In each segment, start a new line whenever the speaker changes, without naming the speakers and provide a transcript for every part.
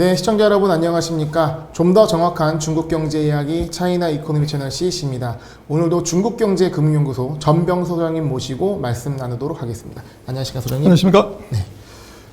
네, 시청자 여러분 안녕하십니까? 좀 더 정확한 중국 경제 이야기 차이나 이코노미 채널 CC입니다. 오늘도 중국 경제 금융연구소 전병 소장님 모시고 말씀 나누도록 하겠습니다. 안녕하십니까, 소장님?
안녕하십니까?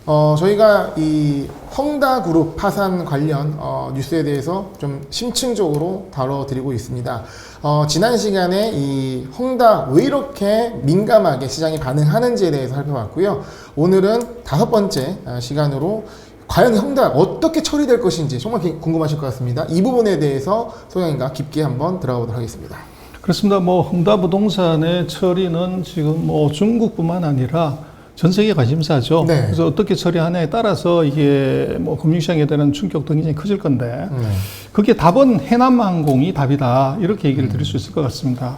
어, 저희가 이 헝다 그룹 파산 관련 어, 뉴스에 대해서 좀 심층적으로 다뤄드리고 있습니다. 어, 지난 시간에 이 헝다 왜 이렇게 민감하게 시장이 반응하는지에 대해서 살펴봤고요. 오늘은 다섯 번째 아, 시간으로 과연 이 헝다 어떻게 처리될 것인지 정말 기- 궁금하실 것 같습니다. 이 부분에 대해서 소장님과 깊게 한번 들어가 보도록 하겠습니다.
그렇습니다. 뭐 흥다 부동산의 처리는 지금 뭐 중국뿐만 아니라 전 세계 관심사죠.
네.
그래서 어떻게 처리하냐에 따라서 이게 뭐 금융시장에 대한 충격도 굉장히 커질 건데
네.
그게 답은 해남항공이 답이다 이렇게 얘기를 드릴 수 있을 것 같습니다.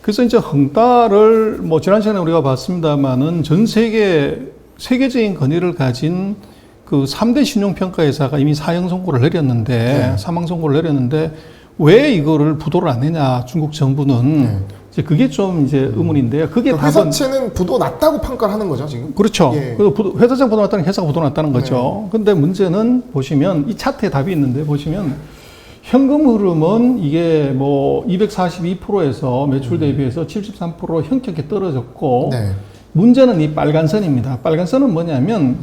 그래서 이제 흥다를 뭐 지난 시간에 우리가 봤습니다만은 전 세계 세계적인 권위를 가진 그 3대 신용평가 회사가 이미 사형 선고를 내렸는데
네.
사망 선고를 내렸는데 왜 이거를 부도를 안 내냐 중국 정부는
네.
이제 그게 좀 이제 의문인데요. 그게
그
답은
회사 채는 부도 났다고 평가를 하는 거죠, 지금?
그렇죠.
예.
그래서 부도- 회사장 부도 났다는 게 회사가 부도 났다는 거죠. 근데 문제는 보시면 이 차트에 답이 있는데 보시면 현금 흐름은 이게 뭐 242%에서 매출 대비해서 73% 현격히 떨어졌고
네.
문제는 이 빨간 선입니다. 빨간 선은 뭐냐면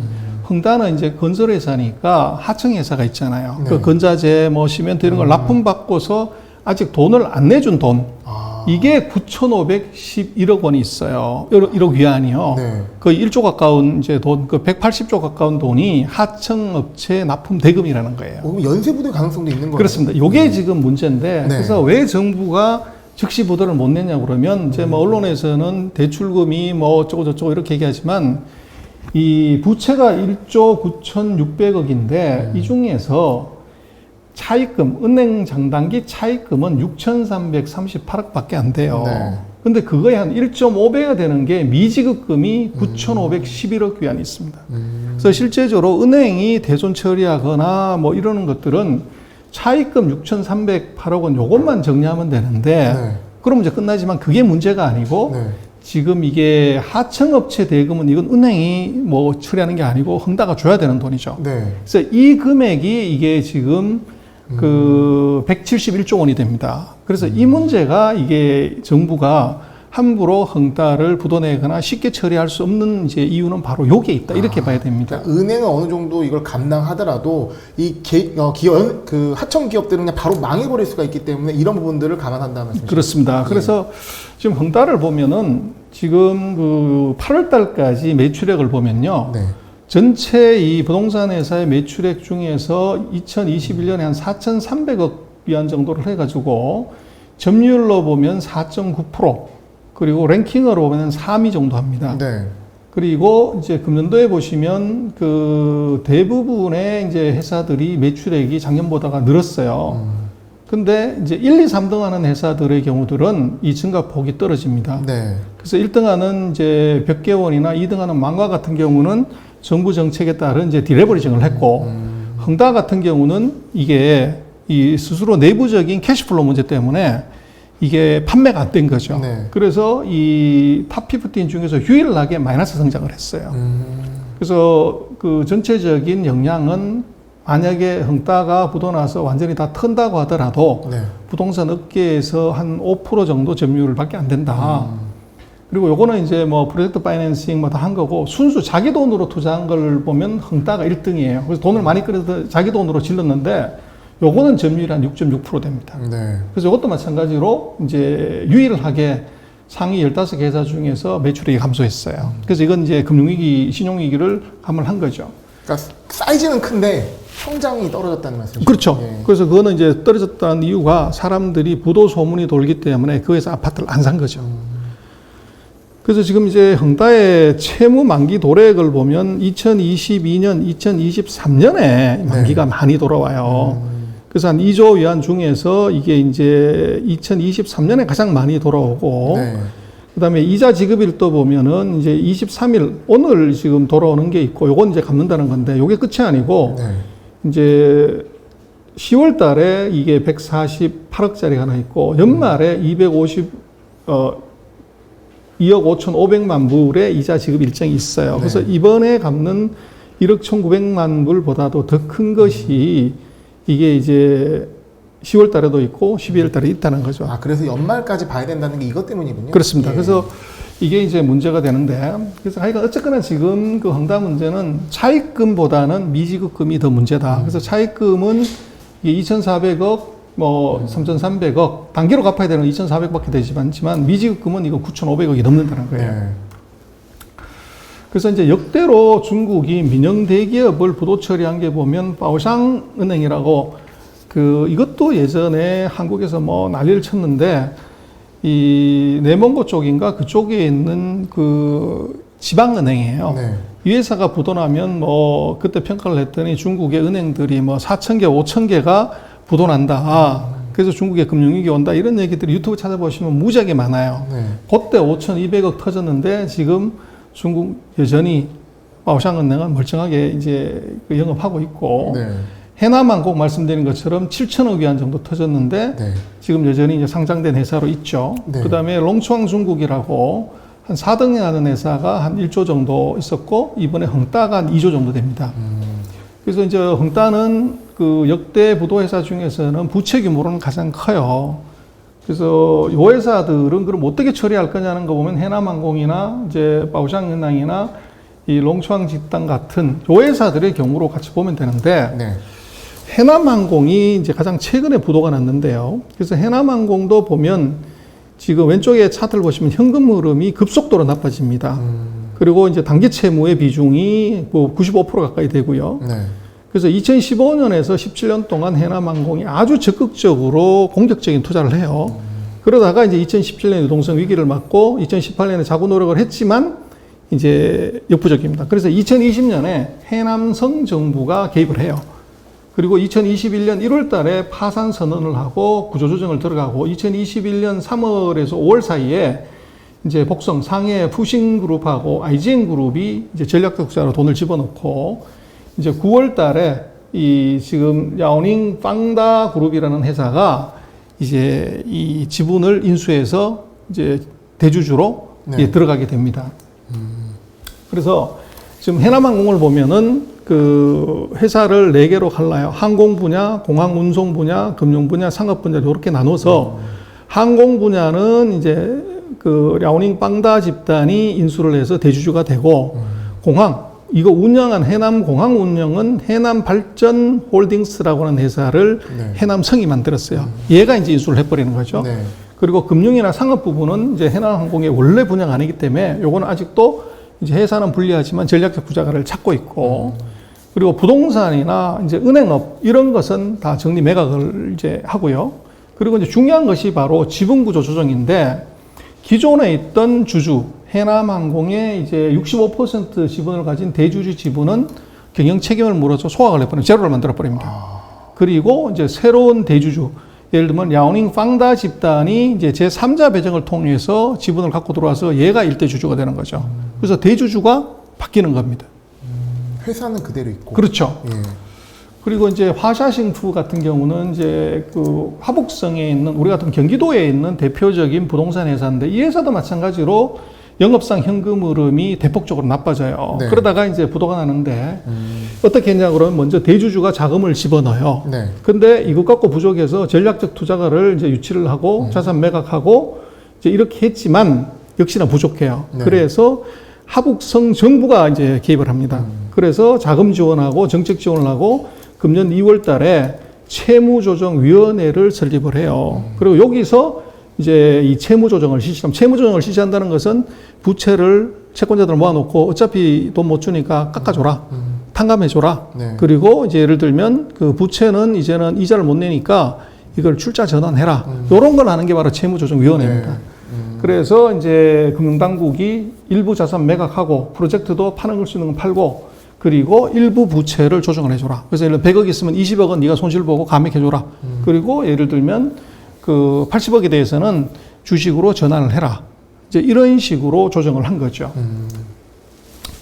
흥다는 이제 건설 회사니까 하청 회사가 있잖아요.
네.
그 건자재, 뭐 시멘트 이런 걸 납품받고서 아직 돈을 안 내준 돈.
아.
이게 9,511억 원이 있어요. 1억, 1억 위안이요.
네.
거의 1조 가까운 이제 돈, 그 180조 가까운 돈이 하청업체 납품 대금이라는 거예요.
어, 그럼 연쇄부도의 가능성도 있는 거예요?
그렇습니다. 요게 지금 문제인데
네.
그래서 왜 정부가 즉시 보도를 못 내냐 그러면 이제 뭐 언론에서는 대출금이 뭐 어쩌고 저쩌고 이렇게 얘기하지만 이 부채가 1조 9,600억인데 이 중에서 차입금, 은행 장단기 차입금은 6,338억밖에 안 돼요.
네.
근데 그거에 한 1.5배가 되는 게 미지급금이 9,511억 위안이 있습니다.
음.
그래서 실제적으로 은행이 대손 처리하거나 뭐 이러는 것들은 차입금 6,308억 원 요것만 정리하면 되는데
네.
그럼 이제 끝나지만 그게 문제가 아니고
네.
지금 이게 하청업체 대금은 이건 은행이 뭐 처리하는 게 아니고 흥다가 줘야 되는 돈이죠.
네.
그래서 이 금액이 이게 지금 그 171조 원이 됩니다. 그래서 이 문제가 이게 정부가 함부로 흥다를 부도내거나 쉽게 처리할 수 없는 이제 이유는 바로 여기에 있다. 이렇게 봐야 됩니다.
그러니까 은행은 어느 정도 이걸 감당하더라도 이 개, 어, 기업 그 하청 기업들은 그냥 바로 망해버릴 수가 있기 때문에 이런 부분들을 감안한다는 말씀이죠.
그렇습니다. 그래서 지금 흥다를 보면은 지금 그 8월 달까지 매출액을 보면요.
네.
전체 이 부동산 회사의 매출액 중에서 2021년에 한 4,300억 위안 정도를 해가지고 점유율로 보면 4.9% 그리고 랭킹으로 보면 3위 정도 합니다.
네.
그리고 이제 금년도에 보시면 그 대부분의 이제 회사들이 매출액이 작년보다가 늘었어요. 근데 이제 1, 2, 3등 하는 회사들의 경우들은 이 증가폭이 떨어집니다.
네.
그래서 1등 하는 이제 벽개원이나 2등 하는 망과 같은 경우는 정부 정책에 따른 이제 디레버리징을 했고
음.
흥다 같은 경우는 이게 이 스스로 내부적인 캐시플로 문제 때문에 이게 판매가 안 된 거죠.
네.
그래서 이탑 피프틴 중에서 유일하게 마이너스 성장을 했어요.
음.
그래서 그 전체적인 영향은 만약에 흥다가 부도나서 완전히 다 턴다고 하더라도
네.
부동산 업계에서 한 5% 정도 점유율밖에 안 된다.
음.
그리고 요거는 이제 뭐 프로젝트 파이낸싱 뭐 다 한 거고 순수 자기 돈으로 투자한 걸 보면 흥다가 1등이에요. 그래서 돈을 많이 끌어서 자기 돈으로 질렀는데 요거는 점유율 한 6.6% 됩니다.
네.
그래서 이것도 마찬가지로 이제 유일하게 상위 15개 회사 중에서 매출액이 감소했어요. 그래서 이건 이제 금융위기, 신용위기를 감안한 거죠.
그러니까 사이즈는 큰데 성장이 떨어졌다는 말씀이죠.
그렇죠.
예.
그래서 그거는 이제 떨어졌다는 이유가 사람들이 부도 소문이 돌기 때문에 그 회사 아파트를 안 산 거죠. 그래서 지금 이제 흥다의 채무 만기 도래액을 보면 2022년, 2023년에 만기가 많이 돌아와요. 그래서 한 2조 위안 중에서 이게 이제 2023년에 가장 많이 돌아오고
네.
그다음에 이자 지급일 또 보면은 이제 23일 오늘 지금 돌아오는 게 있고 요건 이제 갚는다는 건데 요게 끝이 아니고
네.
이제 10월 달에 이게 148억짜리가 하나 있고 연말에 250 어, 2억 5천 5백만 불의 이자 지급 일정이 있어요. 그래서
네.
이번에 갚는 1억 1,900만 불보다도 더 큰 것이 이게 이제 10월 달에도 있고 12월 달에 있다는 거죠.
아 그래서 연말까지 봐야 된다는 게 이것 때문이군요.
그렇습니다.
예.
그래서 이게 이제 문제가 되는데 그래서 하여간 어쨌거나 지금 그 헝다 문제는 차입금보다는 미지급금이 더 문제다. 그래서 차입금은 이게 2,400억 뭐 3,300억 단기로 갚아야 되는 건 2,400밖에 되지만 미지급금은 이거 9,500억이 넘는다는 거예요.
예.
그래서 이제 역대로 중국이 민영 대기업을 부도 처리한 게 보면 바오샹 은행이라고 그 이것도 예전에 한국에서 뭐 난리를 쳤는데 이 내몽고 쪽인가 그쪽에 있는 그 지방은행이에요.
네.
이 회사가 부도나면 뭐 그때 평가를 했더니 중국의 은행들이 뭐 4천 개, 5천 개가 부도난다. 그래서 중국에 금융위기 온다 이런 얘기들이 유튜브 찾아보시면 무지하게 많아요.
네.
그때 5,200억 터졌는데 지금 중국 여전히 바오샹은행은 멀쩡하게 이제 그 영업하고 있고
네.
해남항공 말씀드린 것처럼 7천억 위안 정도 터졌는데
네.
지금 여전히 이제 상장된 회사로 있죠.
네.
그다음에 롱추왕 중국이라고 한 4등에 하는 회사가 한 1조 정도 있었고 이번에 헝따가 한 2조 정도 됩니다.
음.
그래서 이제 헝따는 그 역대 부도 회사 중에서는 부채 규모로는 가장 커요. 그래서 요 회사들은 그럼 어떻게 처리할 거냐는 거 보면 해남항공이나 이제 바오샹은행이나 이 롱추왕 집단 같은 요 회사들의 경우로 같이 보면 되는데
네.
해남항공이 이제 가장 최근에 부도가 났는데요. 그래서 해남항공도 보면 지금 왼쪽에 차트를 보시면 현금 흐름이 급속도로 나빠집니다.
음.
그리고 이제 단기 채무의 비중이 뭐 95% 가까이 되고요.
네.
그래서 2015년에서 17년 동안 해남항공이 아주 적극적으로 공격적인 투자를 해요. 그러다가 이제 2017년 유동성 위기를 맞고 2018년에 자구 노력을 했지만 이제 역부족입니다. 그래서 2020년에 해남성 정부가 개입을 해요. 그리고 2021년 1월 달에 파산 선언을 하고 구조조정을 들어가고 2021년 3월에서 5월 사이에 이제 복성 상해 푸신 그룹하고 IGN 그룹이 이제 전략적 투자로 돈을 집어넣고 이제 9월 달에 이 지금 야오닝 빵다 그룹이라는 회사가 이제 이 지분을 인수해서 이제 대주주로
네.
예, 들어가게 됩니다. 그래서 지금 해남항공을 보면은 그 회사를 네 개로 갈라요. 항공 분야, 공항 운송 분야, 금융 분야, 상업 분야 이렇게 나눠서 항공 분야는 이제 그 랴오닝 빵다 집단이 인수를 해서 대주주가 되고 공항 이거 운영한 해남 공항 운영은 해남 발전 홀딩스라고 하는 회사를
네.
해남성이 만들었어요. 얘가 이제 인수를 해버리는 거죠.
네.
그리고 금융이나 상업 부분은 이제 해남항공의 원래 분야가 아니기 때문에 요거는 아직도 이제 회사는 불리하지만 전략적 부자가를 찾고 있고 그리고 부동산이나 이제 은행업 이런 것은 다 정리 매각을 이제 하고요. 그리고 이제 중요한 것이 바로 지분 구조 조정인데 기존에 있던 주주 해남항공의 이제 65% 지분을 가진 대주주 지분은 경영 책임을 물어서 소각을 해버리면 제로를 만들어 버립니다. 그리고 이제 새로운 대주주 예를 들면 야오닝 빵다 집단이 이제 제3자 배정을 통해서 지분을 갖고 들어와서 얘가 일대 주주가 되는 거죠. 그래서 대주주가 바뀌는 겁니다.
회사는 그대로 있고.
그렇죠.
예.
그리고 이제 화샤싱투 같은 경우는 이제 그 화북성에 있는 우리 같은 경기도에 있는 대표적인 부동산 회사인데 이 회사도 마찬가지로 영업상 현금 흐름이 대폭적으로 나빠져요.
네.
그러다가 이제 부도가 나는데
음.
어떻게 했냐 그러면 먼저 대주주가 자금을 집어넣어요.
네.
근데 이것 갖고 부족해서 전략적 투자가를 이제 유치를 하고
음.
자산 매각하고 이제 이렇게 했지만 역시나 부족해요.
네.
그래서 하북성 정부가 이제 개입을 합니다.
음.
그래서 자금 지원하고 정책 지원을 하고 금년 2월 달에 채무조정위원회를 설립을 해요.
음.
그리고 여기서 이제 이 채무조정을 실시하면 채무조정을 실시한다는 것은 부채를 채권자들 모아놓고 어차피 돈 못 주니까 깎아줘라.
음.
탕감해줘라.
네.
그리고 이제 예를 들면 그 부채는 이제는 이자를 못 내니까 이걸 출자 전환해라. 요런 걸 하는 게 바로 채무조정위원회입니다.
네. 음.
그래서 이제 금융당국이 일부 자산 매각하고 프로젝트도 파는 수 있는 건 팔고 그리고 일부 부채를 조정을 해줘라. 그래서 예를 들어 100억 있으면 20억은 네가 손실 보고 감액해줘라. 그리고 예를 들면 그 80억에 대해서는 주식으로 전환을 해라. 이제 이런 식으로 조정을 한 거죠.
음.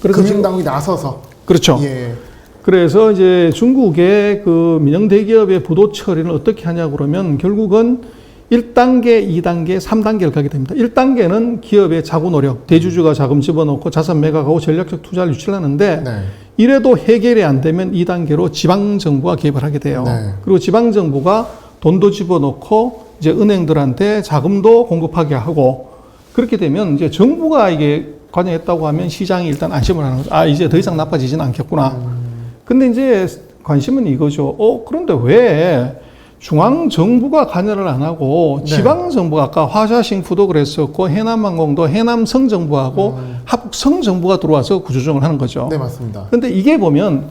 그래서
금융당국이 나서서.
그렇죠.
예.
그래서 이제 중국의 그 민영 대기업의 부도 처리를 어떻게 하냐 그러면 결국은 1단계, 2단계, 3단계를 가게 됩니다. 1단계는 기업의 자구 노력, 대주주가 자금 집어넣고 자산 매각하고 전략적 투자를 유치를 하는데
네.
이래도 해결이 안 되면 2단계로 지방 정부가 개입을 하게 돼요.
네.
그리고 지방 정부가 돈도 집어넣고 이제 은행들한테 자금도 공급하게 하고 그렇게 되면 이제 정부가 이게 관여했다고 하면 시장이 일단 안심을 하는 거죠. 아, 이제 더 이상 나빠지지는 않겠구나. 근데 이제 관심은 이거죠. 어, 그런데 왜 중앙 정부가 관여를 안 하고
네.
지방 정부가 아까 화자싱푸도 그랬었고 해남항공도 해남 성 정부하고 합성 정부가 들어와서 구조조정을 하는 거죠.
네, 맞습니다.
근데 이게 보면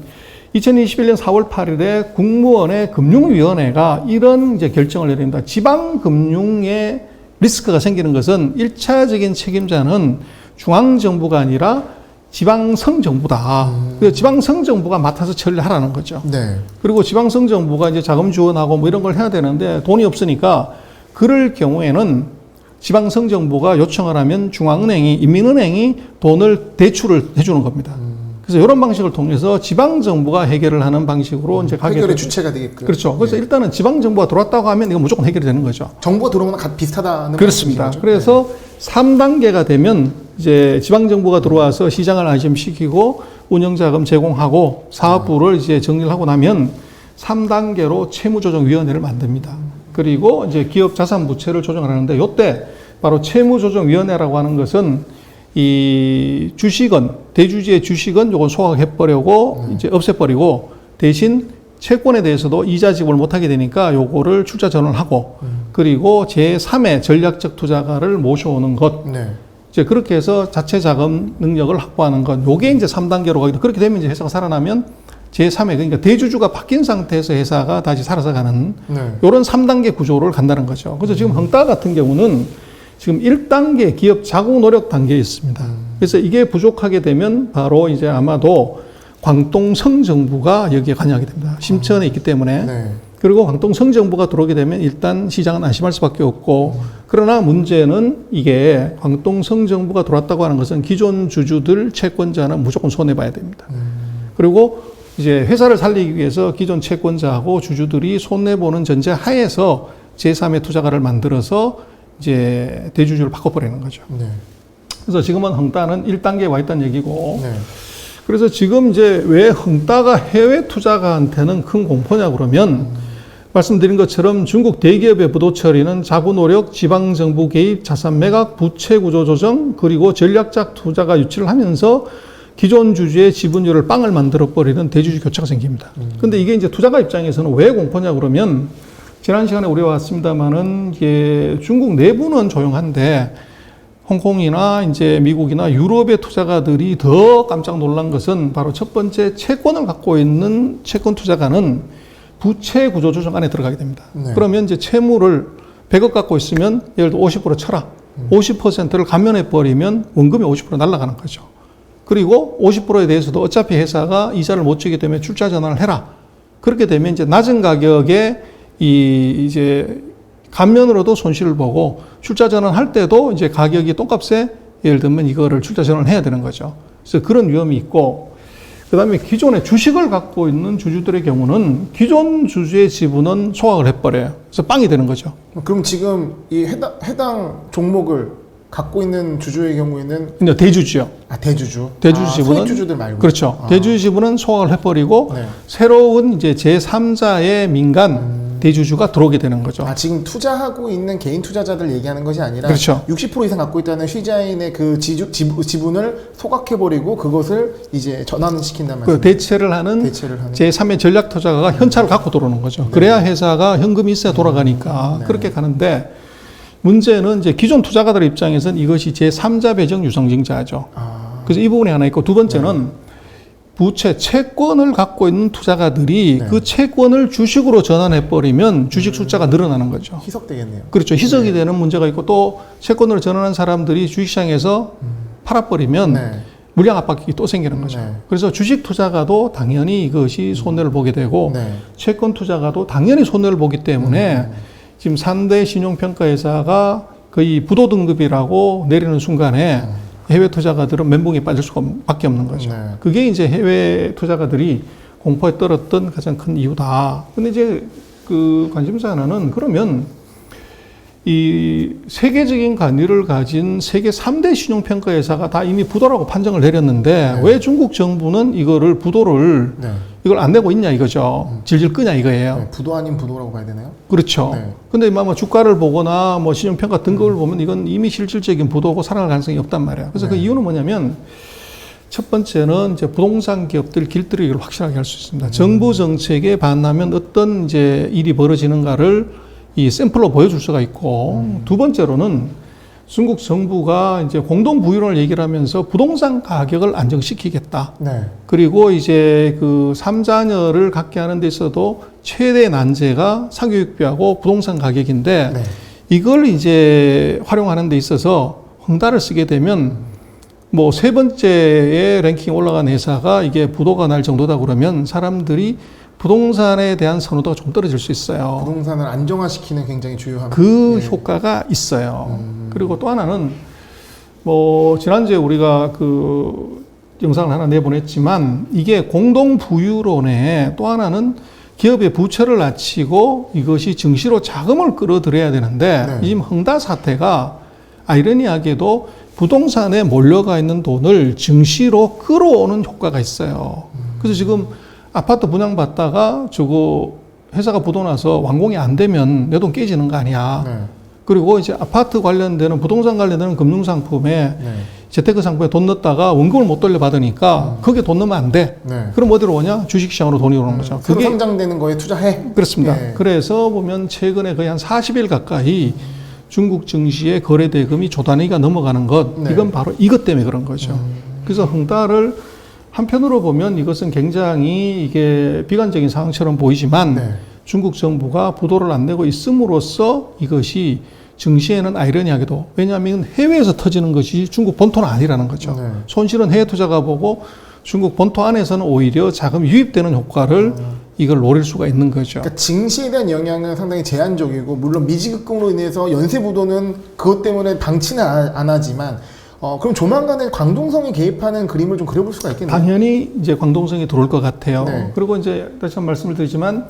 2021년 4월 8일에 국무원의 금융위원회가 이런 이제 결정을 내립니다. 지방 금융에 리스크가 생기는 것은 일차적인 책임자는 중앙 정부가 아니라 지방성 정부다. 그래서 지방성 정부가 맡아서 처리를 하라는 거죠.
네.
그리고 지방성 정부가 이제 자금 지원하고 뭐 이런 걸 해야 되는데 돈이 없으니까 그럴 경우에는 지방성 정부가 요청을 하면 중앙은행이 인민은행이 돈을 대출을 해주는 겁니다. 그래서 이런 방식을 통해서 지방 정부가 해결을 하는 방식으로 이제 가게
해결의. 주체가 되게끔.
그렇죠. 그래서 일단은 지방 정부가 들어왔다고 하면 이거 무조건 해결이 되는 거죠.
정부가 들어오는 건 비슷하다는
그렇습니다.
말씀이신 거죠?
그래서 3단계가 되면 이제 지방 정부가 들어와서 시장을 안심시키고 운영 자금 제공하고 사업부를 이제 정리를 하고 나면 3단계로 채무조정위원회를 만듭니다. 그리고 이제 기업 자산 부채를 조정을 하는데 요때 바로 채무조정위원회라고 하는 것은 이 주식은 대주주의 주식은 요건 소각해버리고 이제 없애버리고 대신 채권에 대해서도 이자 지급을 못하게 되니까 요거를 출자 전환하고 그리고 제3의 전략적 투자가를 모셔오는 것
네.
이제 그렇게 해서 자체 자금 능력을 확보하는 것 요게 이제 3단계로 가기 그렇게 되면 이제 회사가 살아나면 제3의 그러니까 대주주가 바뀐 상태에서 회사가 다시 살아서 가는
네.
요런 3단계 구조를 간다는 거죠. 그래서 지금 헝따 같은 경우는 지금 1단계 기업 자구 노력 단계에 있습니다. 그래서 이게 부족하게 되면 바로 이제 아마도 광동성 정부가 여기에 관여하게 됩니다. 심천에 있기 때문에.
네.
그리고 광동성 정부가 들어오게 되면 일단 시장은 안심할 수밖에 없고 그러나 문제는 이게 광동성 정부가 들어왔다고 하는 것은 기존 주주들 채권자는 무조건 손해 봐야 됩니다. 그리고 이제 회사를 살리기 위해서 기존 채권자하고 주주들이 손해 보는 전제 하에서 제3의 투자가를 만들어서 이제 대주주를 바꿔버리는 거죠.
네.
그래서 지금은 헝따는 1단계에 와 있다는 얘기고
네.
그래서 지금 이제 왜 헝따가 해외 투자가한테는 큰 공포냐 그러면 말씀드린 것처럼 중국 대기업의 부도 처리는 자구 노력, 지방 정부 개입, 자산 매각, 부채 구조 조정 그리고 전략적 투자가 유치를 하면서 기존 주주의 지분율을 빵을 만들어 버리는 대주주 교차가 생깁니다. 근데 이게 이제 투자가 입장에서는 왜 공포냐 그러면 지난 시간에 우리가 왔습니다만은 이게 중국 내부는 조용한데 홍콩이나 이제 미국이나 유럽의 투자가들이 더 깜짝 놀란 것은 바로 첫 번째 채권을 갖고 있는 채권 투자가는 부채 구조 조정 안에 들어가게 됩니다.
네.
그러면 이제 채무를 100억 갖고 있으면 예를 들어 50% 쳐라. 50%를 감면해 버리면 원금이 50% 날아가는 거죠. 그리고 50%에 대해서도 어차피 회사가 이자를 못 주기 때문에 출자 전환을 해라. 그렇게 되면 이제 낮은 가격에 이 이제 감면으로도 손실을 보고 출자 전환할 때도 이제 가격이 똥값에 예를 들면 이거를 출자 전환을 해야 되는 거죠. 그래서 그런 위험이 있고 그다음에 기존에 주식을 갖고 있는 주주들의 경우는 기존 주주의 지분은 소각을 해버려요. 그래서 빵이 되는 거죠.
그럼 지금 이 해당, 해당 종목을 갖고 있는 주주의 경우에는
근데 대주주요.
아 대주주.
대주주
아,
지분은
주주들 말고.
그렇죠.
아.
대주주 지분은 소각을 해버리고
네.
새로운 이제 제3자의 민간 대주주가 들어오게 되는 거죠.
아 지금 투자하고 있는 개인 투자자들 얘기하는 것이 아니라
그렇죠.
60% 이상 갖고 있다는 시자인의 그 지주, 지분, 지분을 소각해버리고 그것을 이제 전환시킨다는
그
말씀.
대체를 하는
대체를 하는.
제3의 전략 투자가가 현찰을 갖고 들어오는 거죠. 그래야 회사가 현금이 있어야 돌아가니까
네.
그렇게 가는데 문제는 이제 기존 투자가들 입장에서는 이것이 제3자 배정 유상증자죠.
아,
그래서 이 부분이 하나 있고 두 번째는 부채 채권을 갖고 있는 투자가들이
네.
그 채권을 주식으로 전환해 버리면 주식 숫자가 늘어나는 거죠.
희석되겠네요.
그렇죠. 희석이 되는 문제가 있고 또 채권을 전환한 사람들이 주식시장에서 팔아버리면
네.
물량 압박이 또 생기는 거죠.
네.
그래서 주식 투자가도 당연히 이것이 손해를 보게 되고
네.
채권 투자가도 당연히 손해를 보기 때문에 지금 3대 신용평가회사가 거의 부도 등급이라고 내리는 순간에 해외 투자가들은 멘붕에 빠질 수밖에 없는 거죠.
네.
그게 이제 해외 투자가들이 공포에 떨었던 가장 큰 이유다. 근데 이제 그 관심사 하나는 그러면 이 세계적인 관리를 가진 세계 3대 신용평가 회사가 다 이미 부도라고 판정을 내렸는데
네.
왜 중국 정부는 이거를 부도를
네.
이걸 안 내고 있냐 이거죠. 질질 끄냐 이거예요.
네, 부도 아닌 부도라고 봐야 되나요?
그렇죠.
네.
근데 뭐 주가를 보거나 뭐 신용평가 등급을 보면 이건 이미 실질적인 부도고 살아날 가능성이 없단 말이에요. 그래서 그
네.
이유는 뭐냐면 첫 번째는 이제 부동산 기업들 길들이기를 확실하게 할 수 있습니다. 정부 정책에 반하면 어떤 이제 일이 벌어지는가를 이 샘플로 보여줄 수가 있고 두 번째로는 중국 정부가 이제 공동 부유론을 얘기를 하면서 부동산 가격을 안정시키겠다.
네.
그리고 이제 그 삼자녀를 갖게 하는 데 있어도 최대 난제가 사교육비하고 부동산 가격인데
네.
이걸 이제 활용하는 데 있어서 헝다를 쓰게 되면 뭐 세 번째에 랭킹 올라간 회사가 이게 부도가 날 정도다 그러면 사람들이 부동산에 대한 선호도가 좀 떨어질 수 있어요.
부동산을 안정화시키는 굉장히 주요한
그
예.
효과가 있어요.
음.
그리고 또 하나는 뭐 지난주에 우리가 그 영상을 하나 내보냈지만 이게 공동 부유론의 또 하나는 기업의 부채를 낮추고 이것이 증시로 자금을 끌어들여야 되는데
네.
이 헝다 사태가 아이러니하게도 부동산에 몰려가 있는 돈을 증시로 끌어오는 효과가 있어요. 그래서 지금 아파트 분양받다가 저거 회사가 부도 나서 완공이 안 되면 내 돈 깨지는 거 아니야.
네.
그리고 이제 아파트 관련되는 부동산 관련되는 금융 상품에
네.
재테크 상품에 돈 넣었다가 원금을 못 돌려 받으니까 거기에 돈 넣으면 안 돼.
네.
그럼 어디로 오냐? 주식 시장으로 돈이 오는 거죠.
새로
그게
성장되는 거에 투자해.
그렇습니다.
네.
그래서 보면 최근에 거의 한 40일 가까이 중국 증시의 거래 대금이 조 단위가 넘어가는 것
네.
이건 바로 이것 때문에 그런 거죠. 그래서 헝다를 한편으로 보면 이것은 굉장히 이게 비관적인 상황처럼 보이지만
네.
중국 정부가 부도를 안 내고 있음으로써 이것이 증시에는 아이러니하게도 왜냐하면 해외에서 터지는 것이 중국 본토는 아니라는 거죠.
네.
손실은 해외 투자가 보고 중국 본토 안에서는 오히려 자금이 유입되는 효과를 이걸 노릴 수가 있는 거죠.
그러니까 증시에 대한 영향은 상당히 제한적이고 물론 미지급금으로 인해서 연쇄 부도는 그것 때문에 방치는 안, 안 하지만 어 그럼 조만간에 광동성이 개입하는 그림을 좀 그려볼 수가 있겠네요.
당연히 이제 광동성이 들어올 것 같아요.
네.
그리고 이제 다시 한번 말씀을 드리지만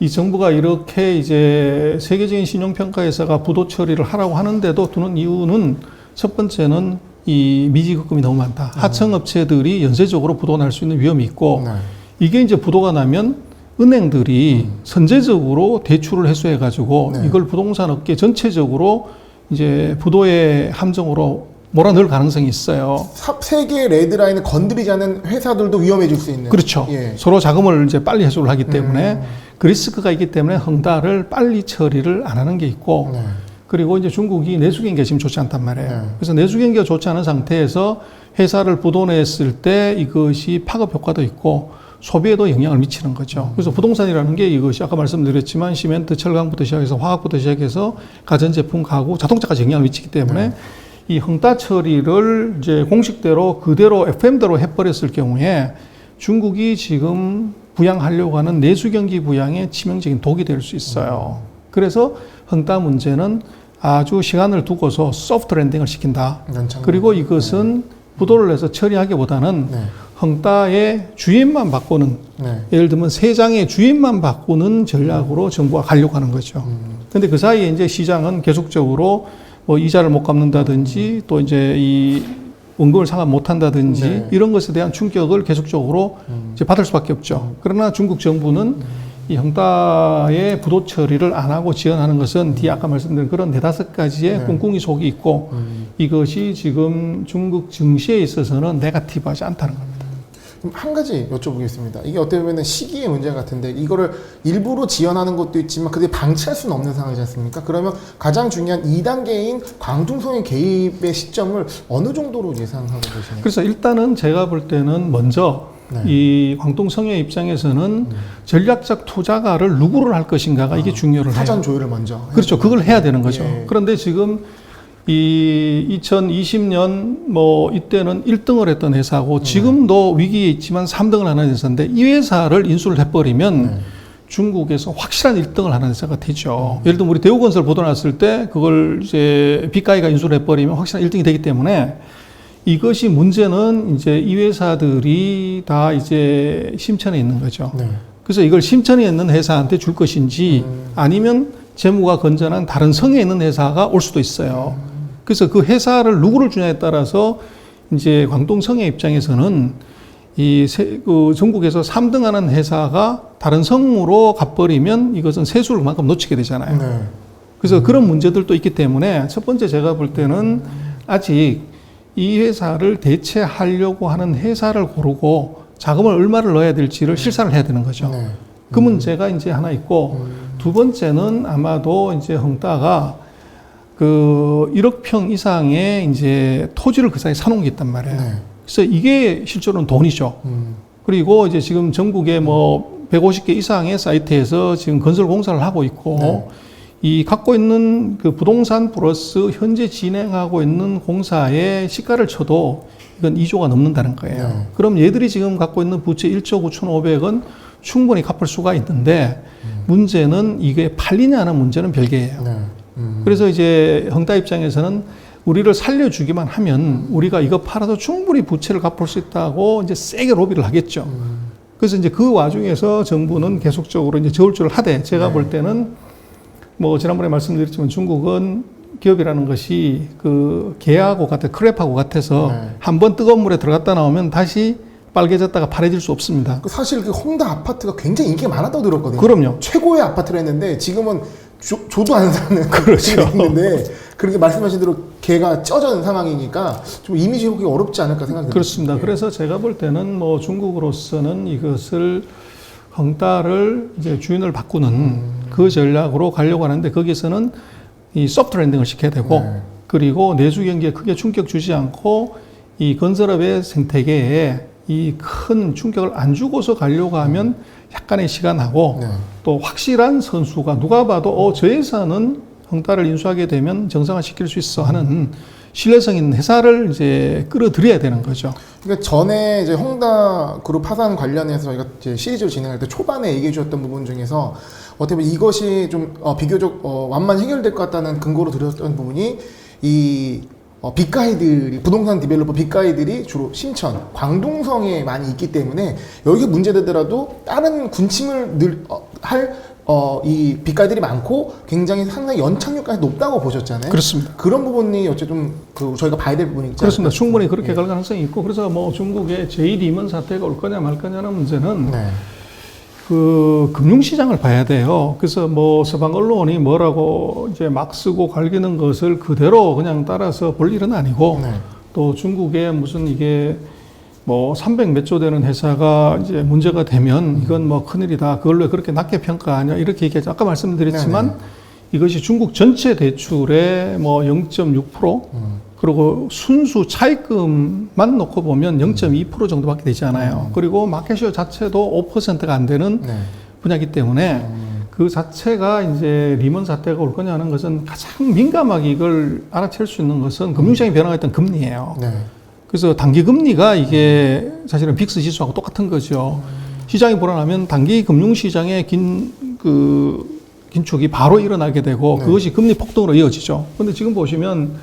이 정부가 이렇게 이제 세계적인 신용평가 회사가 부도 처리를 하라고 하는데도 두는 이유는 첫 번째는 이 미지급금이 너무 많다. 하청업체들이 연쇄적으로 부도 날수 있는 위험이 있고
네.
이게 이제 부도가 나면 은행들이 선제적으로 대출을 해소해 가지고
네.
이걸 부동산 업계 전체적으로 이제 부도의 함정으로 몰아넣을 가능성이 있어요.
삽 세계의 레드라인을 건드리지 않은 회사들도 위험해질 수 있는.
그렇죠.
예.
서로 자금을 이제 빨리 해소를 하기 때문에
음.
그 리스크가 있기 때문에 헝다를 빨리 처리를 안 하는 게 있고
네.
그리고 이제 중국이 내수 경기가 지금 좋지 않단 말이에요.
네.
그래서 내수 경기가 좋지 않은 상태에서 회사를 부도냈을 때 이것이 파급 효과도 있고 소비에도 영향을 미치는 거죠. 그래서 부동산이라는 게 이것이 아까 말씀드렸지만 시멘트, 철강부터 시작해서 화학부터 시작해서 가전제품, 가구, 자동차까지 영향을 미치기 때문에
네.
이 헝다 처리를 이제 공식대로 그대로 FM대로 해버렸을 경우에 중국이 지금 부양하려고 하는 내수 경기 부양에 치명적인 독이 될 수 있어요. 그래서 헝다 문제는 아주 시간을 두고서 소프트 랜딩을 시킨다. 그리고 이것은 부도를 내서 처리하기보다는
네.
헝다의 주인만 바꾸는
네.
예를 들면 세 장의 주인만 바꾸는 전략으로 정부가 가려고 하는 거죠. 근데 그 사이에 이제 시장은 계속적으로 뭐 이자를 못 갚는다든지 또 이제 이 원금을 상환 못 한다든지
네.
이런 것에 대한 충격을 계속적으로 이제 받을 수밖에 없죠. 그러나 중국 정부는 이 헝다의 부도 처리를 안 하고 지원하는 것은 뒤에 아까 말씀드린 그런 네다섯 가지의
네.
꿍꿍이 속이 있고
음.
이것이 지금 중국 증시에 있어서는 네가티브하지 않다는 겁니다.
한 가지 여쭤보겠습니다. 이게 어떻게 보면 시기의 문제 같은데 이거를 일부러 지연하는 것도 있지만 그게 방치할 수는 없는 상황이지 않습니까? 그러면 가장 중요한 2단계인 광둥성의 개입의 시점을 어느 정도로 예상하고 계시나요?
그래서 일단은 제가 볼 때는 먼저
네.
이 광동성의 입장에서는 전략적 투자가를 누구를 할 것인가가 이게 중요를 해요.
사전 조율을 먼저.
그렇죠. 그걸 해야 되는 거죠.
예.
그런데 지금 이 2020년 뭐 이때는 1등을 했던 회사고
네.
지금도 위기에 있지만 3등을 하는 회사인데 이 회사를 인수를 해버리면
네.
중국에서 확실한 1등을 하는 회사가
음.
되죠. 예를 들면 우리 대우건설 보도 났을 때 그걸 이제 빅가이가 인수를 해버리면 확실한 1등이 되기 때문에 이것이 문제는 이제 이 회사들이 다 이제 심천에 있는 거죠.
네.
그래서 이걸 심천에 있는 회사한테 줄 것인지
음.
아니면 재무가 건전한 다른 성에 있는 회사가 올 수도 있어요. 그래서 그 회사를 누구를 주냐에 따라서 이제 광동성의 입장에서는 이 세, 그 전국에서 3등 하는 회사가 다른 성으로 가버리면 이것은 세수를 그만큼 놓치게 되잖아요.
네.
그래서 그런 문제들도 있기 때문에 첫 번째 제가 볼 때는 아직 이 회사를 대체하려고 하는 회사를 고르고 자금을 얼마를 넣어야 될지를 실사를 해야 되는 거죠.
네.
그 문제가 이제 하나 있고 두 번째는 아마도 이제 헝다가 그 1억 평 이상의 이제 토지를 그 사이에 사놓은 게 있단 말이에요.
네.
그래서 이게 실제로는 돈이죠.
음.
그리고 이제 지금 전국에 뭐 150개 이상의 사이트에서 지금 건설 공사를 하고 있고
네.
이 갖고 있는 그 부동산 플러스 현재 진행하고 있는 공사의 시가를 쳐도 이건 2조가 넘는다는 거예요.
네.
그럼 얘들이 지금 갖고 있는 부채 1조 9,500은 충분히 갚을 수가 있는데 문제는 이게 팔리냐는 문제는 별개예요.
네. 음.
그래서 이제 헝다 입장에서는 우리를 살려주기만 하면 우리가 이거 팔아서 충분히 부채를 갚을 수 있다고 이제 세게 로비를 하겠죠. 그래서 이제 그 와중에서 정부는 계속적으로 이제 저울질을 하되 제가
네.
볼 때는 뭐 지난번에 말씀드렸지만 중국은 기업이라는 것이 그 개하고 같아 크랩하고 같아서
네.
한번 뜨거운 물에 들어갔다 나오면 다시 빨개졌다가 파래질 수 없습니다.
그 사실 그 홍다 아파트가 굉장히 인기가 많았다고 들었거든요.
그럼요.
최고의 아파트를 했는데 지금은 조, 조도 안 사는
그렇죠.
있는데 그렇게 말씀하신 대로 개가 쪄진 상황이니까 좀 이미지 회복이 어렵지 않을까 생각이
그렇습니다.
듭니다.
그래서 제가 볼 때는 뭐 중국으로서는 이것을 헝다를 이제 주인을 바꾸는 그 전략으로 가려고 하는데 거기서는 이 소프트 랜딩을 시켜야 되고
네.
그리고 내주 경기에 크게 충격 주지 않고 이 건설업의 생태계에 이 큰 충격을 안 주고서 가려고 하면 약간의 시간하고
네.
또 확실한 선수가 누가 봐도 어, 저 회사는 헝다를 인수하게 되면 정상화 시킬 수 있어 하는 신뢰성 있는 회사를 이제 끌어들여야 되는 거죠.
그러니까 전에 이제 홍다 그룹 파산 관련해서 저희가 이제 시리즈를 진행할 때 초반에 얘기해 주셨던 부분 중에서 어떻게 보면 이것이 좀 어, 비교적 어, 완만 해결될 것 같다는 근거로 드렸던 부분이 이 어, 빅가이들이 부동산 디벨로퍼 빅가이들이 주로 신천, 광동성에 많이 있기 때문에 여기가 문제되더라도 다른 군침을 늘, 어, 할, 어, 이 빅가이들이 많고 굉장히 상당히 연착륙까지 높다고 보셨잖아요.
그렇습니다.
그런 부분이 어쨌든 그 저희가 봐야 될 부분이 있지
그렇습니다. 충분히. 그렇게 갈 가능성이 있고 그래서 뭐 중국의 제1 임원 사태가 올 거냐 말 거냐는 문제는
네.
그 금융시장을 봐야 돼요. 그래서 뭐 서방 언론이 뭐라고 이제 막 쓰고 갈기는 것을 그대로 그냥 따라서 볼 일은 아니고
네.
또 중국에 무슨 이게 뭐 300 몇 조 되는 회사가 이제 문제가 되면 이건 뭐 큰일이다. 그걸 왜 그렇게 낮게 평가하냐. 이렇게 얘기하죠. 아까 말씀드렸지만
네네.
이것이 중국 전체 대출의 뭐 0.6%
음.
그리고 순수 차입금만 놓고 보면 0.2% 정도밖에 되지 않아요. 그리고 마켓시어 자체도 5%가 안 되는
네.
분야이기 때문에 그 자체가 이제 리먼 사태가 올 거냐 하는 것은 가장 민감하게 이걸 알아챌 수 있는 것은 금융시장이 변화했던 금리예요.
네.
그래서 단기 금리가 이게 사실은 빅스 지수하고 똑같은 거죠. 시장이 불안하면 단기 금융 시장의 긴그 긴축이 바로 일어나게 되고
네.
그것이 금리 폭등으로 이어지죠. 근데 지금 보시면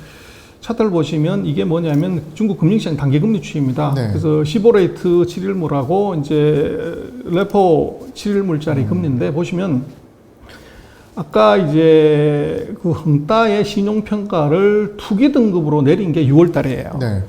차트를 보시면 이게 뭐냐면 중국 금융시장 단기 금리 추입니다.
네.
그래서 15레이트 7일물하고 이제 레포 7일물짜리
음.
금리인데 보시면 아까 이제 그 헝다의 신용평가를 투기 등급으로 내린 게 6월 달이에요.
네.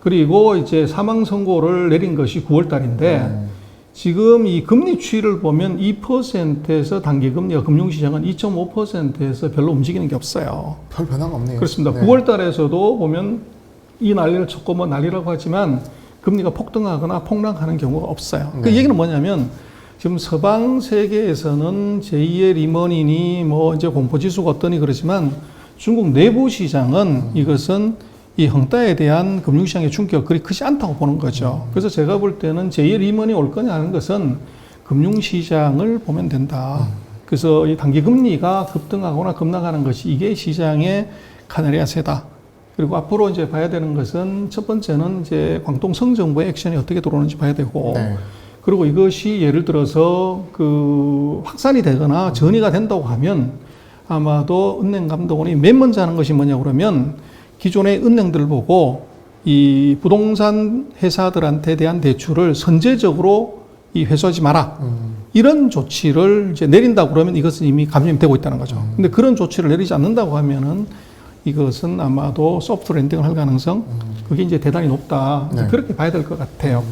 그리고 이제 사망 선고를 내린 것이 9월 달인데
음.
지금 이 금리 추이를 보면 2%에서 단기 금리가 금융시장은 2.5%에서 별로 움직이는 게 없어요.
별 변화가 없네요.
그렇습니다.
네.
9월 달에서도 보면 이 난리를 쳤고 뭐 난리라고 하지만 금리가 폭등하거나 폭락하는 경우가 없어요. 그
네.
얘기는 뭐냐면 지금 서방 세계에서는 제2의 리먼이니 뭐 이제 공포지수가 어떠니 그러지만 중국 내부 시장은 이것은 이 헝다에 대한 금융시장의 충격 그리 크지 않다고 보는 거죠. 그래서 제가 볼 때는 제2의 리먼이 올 거냐 하는 것은 금융시장을 보면 된다. 그래서 이 단기 금리가 급등하거나 급락하는 것이 이게 시장의 카나리아세다. 그리고 앞으로 이제 봐야 되는 것은 첫 번째는 이제 광동 성 정부의 액션이 어떻게 들어오는지 봐야 되고
네.
그리고 이것이 예를 들어서 그 확산이 되거나 전이가 된다고 하면 아마도 은행 감독원이 맨 먼저 하는 것이 뭐냐 그러면 기존의 은행들 보고 이 부동산 회사들한테 대한 대출을 선제적으로 이 회수하지 마라.
음.
이런 조치를 이제 내린다고 그러면 이것은 이미 감염이 되고 있다는 거죠. 근데 그런 조치를 내리지 않는다고 하면은 이것은 아마도 소프트 랜딩을 할 가능성 그게 이제 대단히 높다.
네.
그렇게 봐야 될 것 같아요.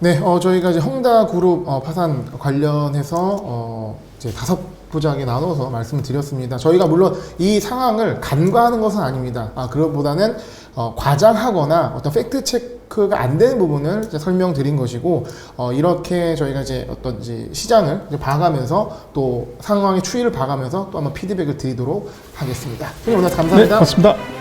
네, 어, 저희가 이제 헝다 그룹 어, 파산 관련해서 어, 이제 다섯 부작에 나눠서 말씀을 드렸습니다. 저희가 물론 이 상황을 간과하는 것은 아닙니다. 아, 그것보다는 어, 과장하거나 어떤 팩트 체크가 안 되는 부분을 설명드린 것이고 어, 이렇게 저희가 이제 어떤 이제 시장을 이제 봐가면서 또 상황의 추이를 봐가면서 또 한번 피드백을 드리도록 하겠습니다. 오늘
네,
감사합니다.
맞습니다.